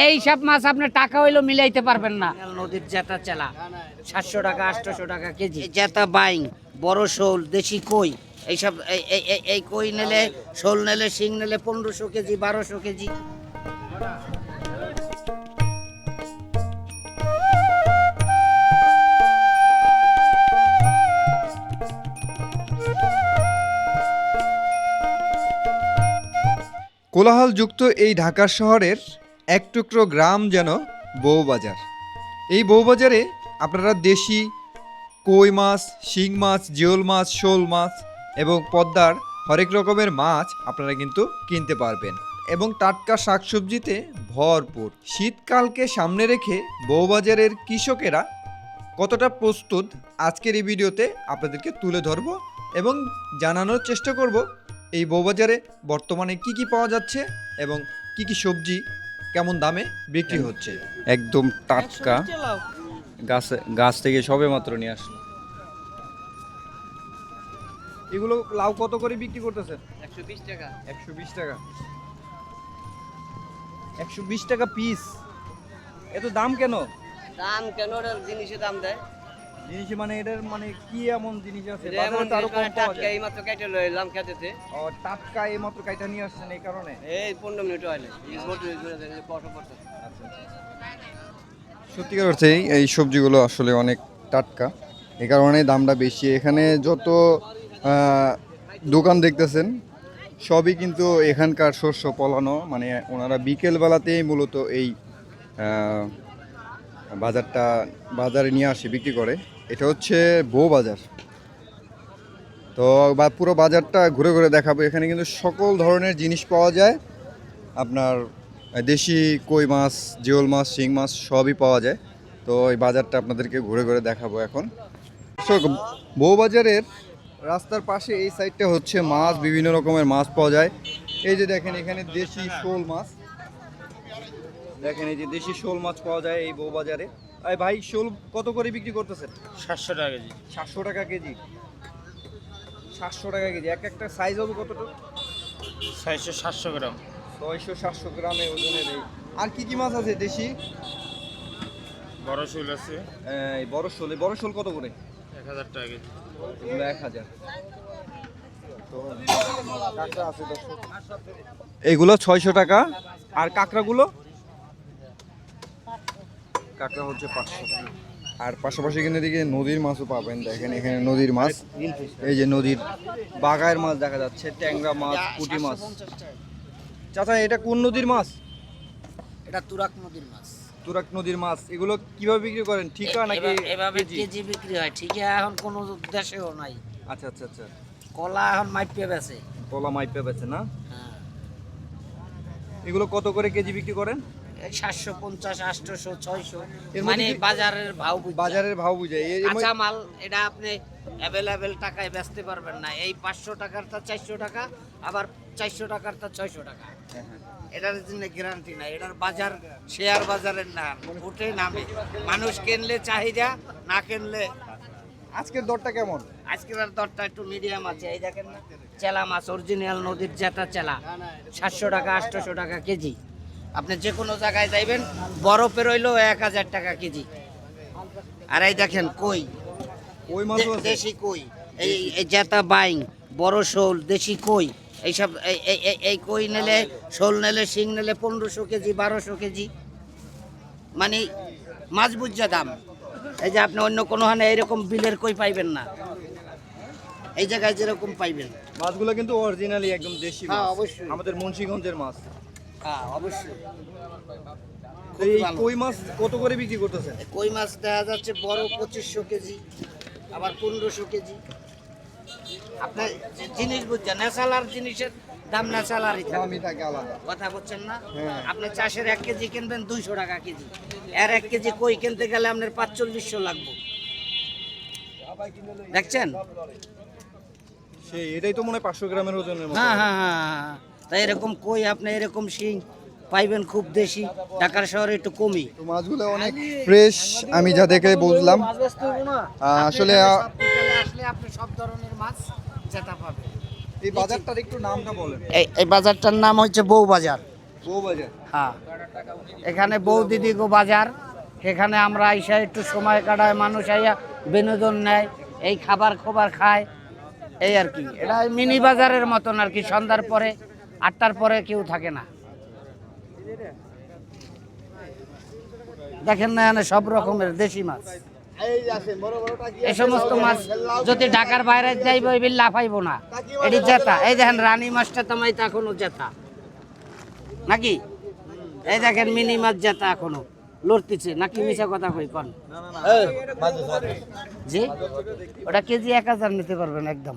এই সব মাছ আপনি টাকা হইলেও মিলাইতে পারবেন না। নদীর জেতা চেলা সাতশো টাকা আটশোশো টাকা কেজি। জেতা বাইং বড় শোল দেশি কই এইসব এই- এই- এই- এই কই নিলে শোল নিলে শিং নিলে পনেরোশো কেজি বারোশো কেজি। কোলাহলযুক্ত এই ঢাকা শহরের এক টুকরো গ্রাম যেন বউবাজার। এই বউবাজারে আপনারা দেশি কই মাছ, শিং মাছ, জিওল মাছ, শোল মাছ এবং পদ্মার হরেক রকমের মাছ আপনারা কিন্তু কিনতে পারবেন এবং টাটকা শাকসবজিতে ভরপুর। শীতকালকে সামনে রেখে বউবাজারের কৃষকেরা কতটা প্রস্তুত আজকের এই ভিডিওতে আপনাদেরকে তুলে ধরব এবং জানানোর চেষ্টা করব এই বউবাজারে বর্তমানে কি কি পাওয়া যাচ্ছে এবং কি কি সবজি কেমন দামে বিক্রি হচ্ছে? একদম টাটকা। গাছ গাছ থেকে সবে মাত্র নিয়ে আসলো এগুলো লাউ কত করে বিক্রি করতেছেন? একশো বিশ টাকা। একশো বিশ টাকা। একশো বিশ টাকা পিস এত দাম কেন? দাম কেন? জিনিসের দাম দেয়। জিনিস মানে এটার মানে কি এমন জিনিস আছে? যেমন বাজারে তো আরও কম পাওয়া যায়। এই মাত্র লইলাম খেতেতে ও টাটকা এই মাত্র কাইটা নিয়ে আসছেন এই কারণে? এই পনেরো মিনিট হয়নি কত পড়ছে সত্যিকার অর্থে এই সবজিগুলো আসলে অনেক টাটকা এই কারণে দামটা বেশি। এখানে যত দোকান দেখতেছেন সবই কিন্তু এখানকার শস্য পলানো মানে ওনারা বিকেল বেলাতেই মূলত এই আহ, বাজারটা, বাজারে নিয়ে আসে, বিক্রি করে। এটা হচ্ছে বউ বাজার। তো বা পুরো বাজারটা ঘুরে ঘুরে দেখাবো। এখানে কিন্তু সকল ধরনের জিনিস পাওয়া যায়। আপনার দেশি কই মাছ, জিওল মাছ, শিং মাছ সবই পাওয়া যায়। তো এই বাজারটা আপনাদেরকে ঘুরে ঘুরে দেখাবো এখন। বউবাজারের রাস্তার পাশে এই সাইডটা হচ্ছে মাছ, বিভিন্ন রকমের মাছ পাওয়া যায়। এই যে দেখেন, এখানে দেশি শোল মাছ। দেখেন এই যে দেশি শোল মাছ পাওয়া যায় এই বউবাজারে এই ভাই শোল কত করে বিক্রি করতেছেন? সাতশো টাকা কেজি। সাতশো টাকা কেজি? সাতশো টাকা কেজি। এক একটা সাইজ হবে কতটা ছয়শো সাতশো গ্রাম। ছয়শো সাতশো গ্রামে ওজনের এই। আর কি কি মাছ আছে দেশি? বড় শোল আছে। এই বড় শোল। এই বড় শোল কত করে? এক হাজার টাকা কেজি। এগুলো এক হাজার। এগুলো ছয়শো টাকা। আর কাঁকড়াগুলো? কাঁকড়া হচ্ছে পাঁচশো আর পাশাপাশি কিন্তু এদিকে নদীর মাছও পাবেন দেখেন এখানে নদীর মাছ। এই যে নদীর বাগায়ের মাছ দেখা যাচ্ছে ট্যাংরা মাছ পুঁটি মাছ। চাচা এটা কোন নদীর মাছ? এটা তুরাক নদীর মাছ। তুরাক নদীর মাছ। এগুলো কীভাবে বিক্রি করেন? ঠিকা নাকি এভাবে- কেজি? বিক্রি হয়। ঠিক এখন কোনো দেশেও নাই। আচ্ছা আচ্ছা আচ্ছা। কলা এখন মাইপে বেছে কলা মাইপে বেছে না? হ্যাঁ। এগুলো কত করে কেজি বিক্রি করেন? সাতশো পঞ্চাশ আটশোশো ছয়শো। মানে বাজারের ভাও বাজারের ভাও কাঁচা মাল এটা আপনি অ্যাভেলেবেল টাকায় বেচতে পারবেন না। এই পাঁচশো টাকার তা চারশো টাকা আবার চারশো টাকার তা ছয়শো টাকা। এটার জন্য গ্যারান্টি নাই। এটার বাজার শেয়ার বাজারের নাম উঠে নামে। মানুষ কিনলে চাহিদা না কিনলে আজকের দরটা কেমন? আজকের দরটা একটু মিডিয়াম আছে। এই দেখেন না চেলা মাছ অরিজিনাল নদীর জেতা চেলা সাতশো টাকা আটশোশো টাকা কেজি। আপনি যে কোনো জায়গায় যাইবেন বরফের হইলেও এক হাজার টাকা কেজি। আর এই দেখেন কই? দে- আছে? দেশি কই? এই এই জেতা বাইং বড় শোল দেশি কই? এইসব এই- কই নিলে শোল নিলে শিং নিলে পনেরোশো কেজি বারোশো কেজি। মানে মাছ বুঝা দাম। এই যে আপনি অন্য কোনো হানে এরকম বিলের কই পাইবেন না। এই জায়গায় যেরকম পাইবেন। মাছগুলো কিন্তু অরিজিনালি একদম দেশি হ্যাঁ, মাছ। অবশ্যই। আমাদের মুন্সিগঞ্জের মাছ। হ্যাঁ অবশ্যই। এই কই মাছ কত করে বিক্রি করতেছেন? কই মাছ দেখা যাচ্ছে বড় পঁচিশশো কেজি আবার পনেরোশো কেজি। আপনার জিনিস বুঝছেন জিনিসের দাম থাকে। কথা বলছেন না? হ্যাঁ। আপনি চাষের এক কেজি কিনবেন দুইশো টাকা কেজি। এর এক কেজি কই কিনতে গেলে আপনার পাঁচচল্লিশশো লাগবে। দেখছেন? সেই এটাই তো মনে হয় পাঁচশো গ্রামের ওজনের হ্যাঁ হ্যাঁ হ্যাঁ। তাই এরকম কই আপনি এরকম শিং পাইবেন খুব দেশি? ঢাকার শহরে একটু কমই। তো মাছগুলো অনেক ফ্রেশ আমি যা দেখে বুঝলাম। আসলে আসলে আপনি সব ধরনের মাছ যেটা পাবেন। এই বাজারটার একটু নামটা বলেন। এই এই বাজারটার নাম হচ্ছে বউ বাজার। বউবাজার। হ্যাঁ। এখানে বৌদিদি গো বাজার। এখানে আমরা আইসা একটু সময় কাটায় মানুষ আইয়া বিনোদন নেয় এই খাবার খোবার খায়। এই আর কি। এটা মিনি বাজারের মতন আর কি সন্ধ্যার পরে আটটার পরে কেউ থাকে না। দেখেন না সব রকমের দেশি মাছ। এই সমস্ত মাছ যদি ঢাকার বাইরে যাইব, এই বিল লাফাইব না। এটি জেতা। এই দেখেন, রানী মাছটা তোমায় তো এখনও জেতা। নাকি? এই দেখেন, মিনি মাছ জেতা এখনও। লড়তেছে। নাকি মিশা কথা কই, কন? জি? ওটা কেজি এক হাজার নিতে পারবেন একদম।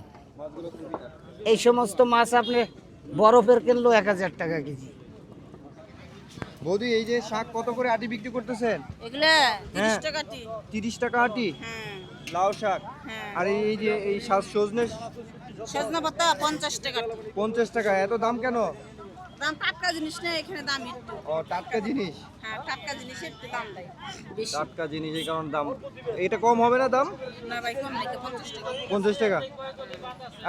এই সমস্ত মাছ আপনি বরফের কিনলো এক হাজার টাকা কেজি। বৌদি এই যে শাক কত করে আটি বিক্রি করতেছেন? এগুলা তিরিশ হ্যাঁ। টাকা টি তিরিশ টাকা আটি? হ্যাঁ। লাউ শাক? হ্যাঁ। আর এই যে এই শাক সজনে সজনা পাতা পঞ্চাশ টাকা টি। পঞ্চাশ টাকা এত দাম কেন? দাম টাটকা জিনিস না এখানে দাম একটু। ও টাটকা জিনিস? হ্যাঁ টাটকা জিনিসের একটু দাম দেয় বেশি। টাটকা জিনিস এই কারণে দাম এটা কম হবে না দাম? না ভাই কম নাকি পঞ্চাশ টাকা। পঞ্চাশ টাকা।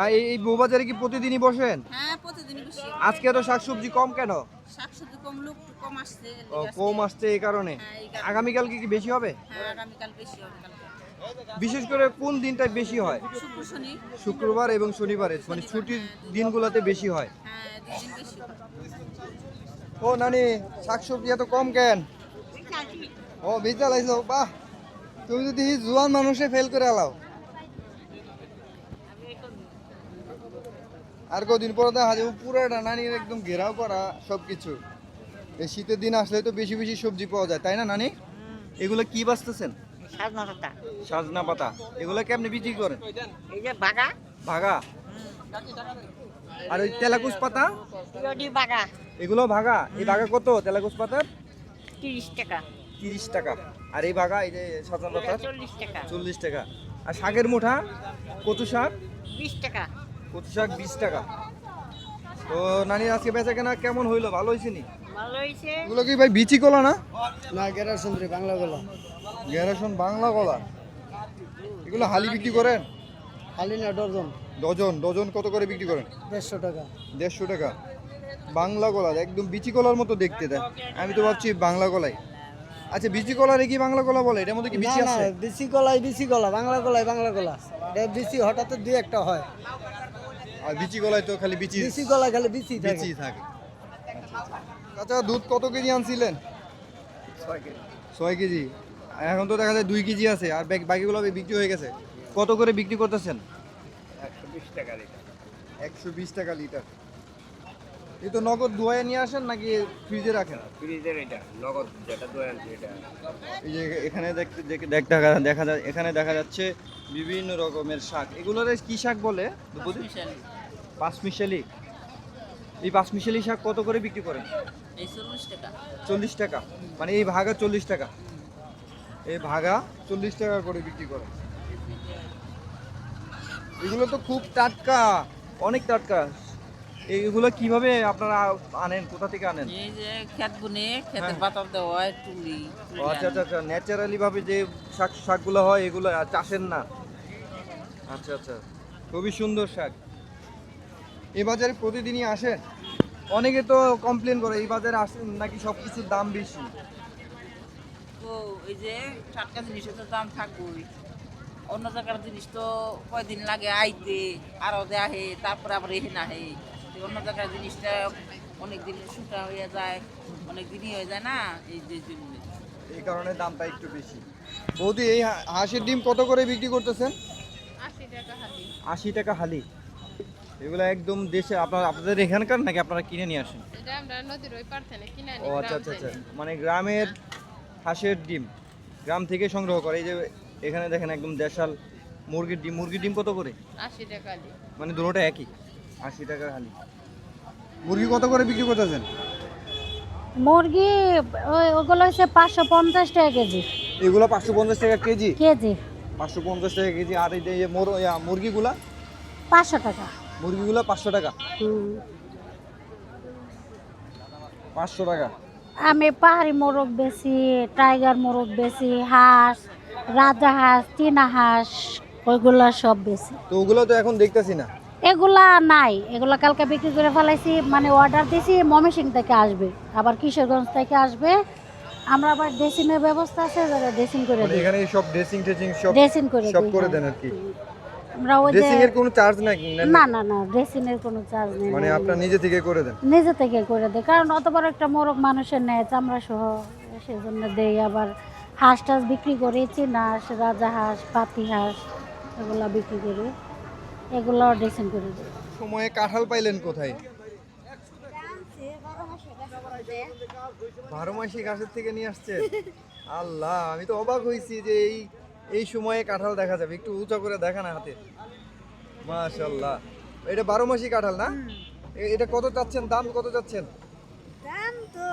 আর এই বউবাজারে কি প্রতিদিনই বসেন? হ্যাঁ প্রতিদিন বেশি আজকে তো শাকসবজি কম কেন? শাকসবজি কম লোক কম আসছে ও, কম আসছে এই কারণে? হ্যাঁ, এই আগামীকাল কি বেশি হবে? হ্যাঁ আগামীকাল বেশি হবে কালকে। বিশেষ করে কোন দিনটা বেশি হয়? শুক্রবার এবং শনিবারে মানে ছুটির দিনগুলোতে বেশি হয়। ও নানি শাকসবজি এত কম কেন? ও বেচা লাইছো বাহ। তুমি যদি জোয়ান মানুষে ফেল করে আলাও আর কদিন পরে দেখা যাবে পুরাটা নানির একদম ঘেরাও করা সবকিছু। এই শীতের দিন আসলে তো বেশি বেশি সবজি পাওয়া যায় তাই না নানি? এগুলো কি বাঁচতেছেন? সাজনা পাতা। সাজনা পাতা। এগুলো কেমনি বিক্রি করেন? এই যে বাগা। ভাগা আর ওই তেলাকুশ পাতা? বাগা। এগুলো ভাগা? এই ভাগা কত? তেলাকুশ পাতার? তিরিশ টাকা। তিরিশ টাকা। আর এই ভাগা এই যে সাজনা পাতা চল্লিশ টাকা। চল্লিশ টাকা। আর শাকের মুঠা? কচু শাক? বিশ টাকা। কচু শাক বিশ টাকা। তো নানি আজকে বেচা কেনা কেমন হইল? ভালো হয়েছে নি? ভালো এগুলো কি ভাই বিচি কলা না? না গেরার সুন্দরী বাংলা গলা গ্যারেশন বাংলা কলা? এগুলো হালি বিক্রি করেন? হালি না ডজন। ডজন ডজন কত করে বিক্রি করেন? দেড়শো টাকা। দেড়শো টাকা। বাংলা কলার একদম বিচি কলার মতো দেখতে দেয় আমি তো ভাবছি বাংলা কলাই। আচ্ছা বিচি কলার কি বাংলা কলা বলে? এটার মধ্যে কি বিচি আছে? বিসি কলাই বিচি কলা বাংলা কলাই বাংলা কলা। এটা বিসি হঠাৎ দুই একটা হয়। আর বিচি কলাই তো খালি বিচি বিসি কলা খালি বিচি থাকে। বিচি থাকে। আচ্ছা দুধ কত কেজি আনছিলেন? ছয় কেজি। এখন তো দেখা যায় দুই কেজি আছে আর বাকি- বাকিগুলো বিক্রি হয়ে গেছে। কত করে বিক্রি করতেছেন? একশো বিশ টাকা লিটার। এই তো নগদ ধোয়া নিয়ে আসেন নাকি ফ্রিজে রাখেন? ফ্রিজের এটা নগদ যেটা দই এটা। এই যে এখানে দেখতে দেখ- দেখ- দেখা দেখা যায় এখানে দেখা যাচ্ছে বিভিন্ন রকমের শাক। এগুলোর কি শাক বলে? পাঁচমিশালি। এই পাঁচমিশালি শাক কত করে বিক্রি করেন? এই চল্লিশ টাকা। চল্লিশ টাকা? মানে এই ভাগা চল্লিশ টাকা। এই ভাগা চল্লিশ টাকা করে বিক্রি করে এগুলো তো খুব টাটকা অনেক টাটকা। এইগুলো কীভাবে আপনারা আনেন? কোথা থেকে আনেন? এই যে খেত বুনে খেতে হ্যাঁ। পাতার দেওয়া হয় ও আচ্ছা আচ্ছা আচ্ছা। ন্যাচারালি ভাবে যে শাক শাকগুলো হয় এগুলো চাষের না? আচ্ছা আচ্ছা। খুবই সুন্দর শাক। এই বাজারে প্রতিদিনই আসেন? অনেকে তো কমপ্লেন করে এই বাজারে আসেন নাকি সব কিছুর দাম বেশি? তো এই যে টাটকা জিনিসের তো দাম থাকবেই। অন্য জায়গার জিনিস তো কয়দিন লাগে আইতে আরও আহে তারপরে আবার এখানে আহে। তো অন্য জায়গার জিনিসটা অনেক দিন শুকা হয়ে যায় অনেক দিনই হয়ে যায় না এই যে জন্য। এই কারণে দামটা একটু বেশি। বৌদি এই হা- হাঁসের ডিম কত করে বিক্রি করতেছেন? আশি টাকা হালি। এগুলো একদম দেশে আপনার আপনাদের এখানকার নাকি আপনারা কিনে নিয়ে আসেন? এটা আমরা নদীর ওই পার থেকে কিনে আনি ও আচ্ছা আচ্ছা আচ্ছা। মানে গ্রামের হাঁসের ডিম গ্রাম থেকে সংগ্রহ করে। এই যে এখানে দেখেন একদম দেশাল মুরগির ডিম। মুরগির ডিম কত করে? আশি টাকা মানে দুটোটা একই? আশি টাকা হালি। মুরগি কত করে বিক্রি করতেছেন? মুরগি ওই ওগুলো হচ্ছে পাঁচশো পঞ্চাশ টাকা কেজি। এগুলো পাঁচশো পঞ্চাশ টাকা কেজি? কেজি। পাঁচশো পঞ্চাশ টাকা কেজি। আর এই যে মোর মুরগিগুলা? পাঁচশো টাকা। মুরগিগুলো পাঁচশো টাকা? পাঁচশো টাকা। আমি পাহাড়ি মোরগ বেশি টাইগার মোরগ বেশি হাঁস রাজা হাঁস চীনা হাঁস ওইগুলো সব বেশি। তো ওগুলো তো এখন দেখতেছি না। এগুলা নাই। এগুলা কালকে বিক্রি করে ফেলাইছি মানে অর্ডার দিছি ময়মনসিং থেকে আসবে। আবার কিশোরগঞ্জ থেকে আসবে। আমরা আবার ড্রেসিংয়ের ব্যবস্থা আছে যারা ড্রেসিং করে মানে দিই এখানে সব ড্রেসিং টেসিং সব ড্রেসিং করে সব করে হ্যাঁ। দেন আর কি। আমরা ওই ড্রেসিং এর কোনো চার্জ নেন না না না ড্রেসিং এর কোনো চার্জ নেই। মানে। আপনার নিজে থেকে করে দেন? নিজে থেকে করে দেয়। কারণ অত বড় একটা মোরগ মানুষের নেয় চামড়া সহ সেজন্য দেই আবার। হাঁস টাস বিক্রি করে চেনা হাঁস রাজা হাঁস পাতি হাঁস এগুলা বিক্রি করে এগুলো ড্রেসিং করে সময়ে কাঁঠাল পাইলেন কোথায়? বারো মাসি গাছের থেকে নিয়ে আসছে? আল্লাহ আমি তো অবাক হয়েছি যে এই এই সময়ে কাঁঠাল দেখা যাবে। একটু উঁচা করে দেখা না হাতে। মাশাল্লাহ এটা বারো মাসি কাঁঠাল না? এটা কত চাচ্ছেন? দাম কত চাচ্ছেন? দাম তো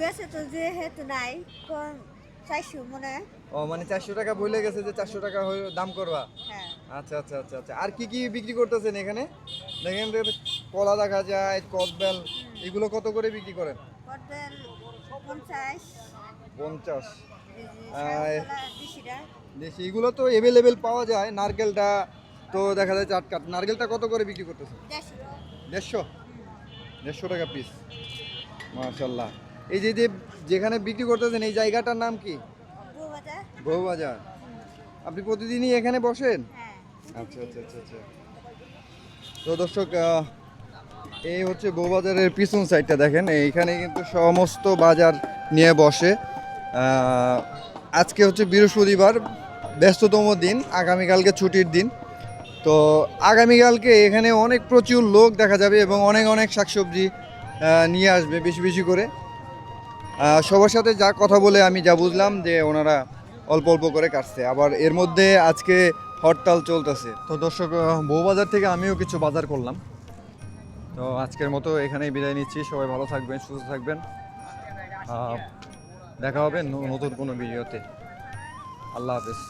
বেশি তো যে হেতু নাই 400 মনে ও মানে 400 টাকা বলে গেছে যে 400 টাকা দাম করবা? হ্যাঁ। আচ্ছা আচ্ছা আচ্ছা আচ্ছা। আর কি কি বিক্রি করতেছেন এখানে? দেখেন কলা দেখা যায় কদবেল এগুলো কত করে বিক্রি করেন? কদবেল 50 50 দেশি এগুলো তো অ্যাভেলেবেল পাওয়া যায়। নারকেলটা তো দেখা যায় চাটকাট নারকেলটা কত করে বিক্রি করতেছে দেড়শো। দেড়শো? টাকা পিস মাশাল্লাহ এই যে যেখানে বিক্রি করতেছেন এই জায়গাটার নাম কি? বউবাজার। আপনি প্রতিদিনই এখানে বসেন? হ্যাঁ। আচ্ছা আচ্ছা আচ্ছা আচ্ছা। তো দর্শক এই হচ্ছে বউবাজারের পিছন সাইডটা দেখেন। এইখানে কিন্তু সমস্ত বাজার নিয়ে বসে। আজকে হচ্ছে বৃহস্পতিবার ব্যস্ততম দিন আগামীকালকে ছুটির দিন। তো আগামীকালকে এখানে অনেক প্রচুর লোক দেখা যাবে এবং অনেক অনেক শাকসবজি নিয়ে আসবে বেশি বেশি করে। সবার সাথে যা কথা বলে আমি যা বুঝলাম যে ওনারা অল্প অল্প করে কাটছে। আবার এর মধ্যে আজকে হরতাল চলতেছে। তো দর্শক বউ বউবাজার থেকে আমিও কিছু বাজার করলাম। তো আজকের মতো এখানেই বিদায় নিচ্ছি। সবাই ভালো থাকবেন, সুস্থ থাকবেন। দেখা হবে নতুন কোনো ভিডিওতে। আল্লাহ হাফেজ।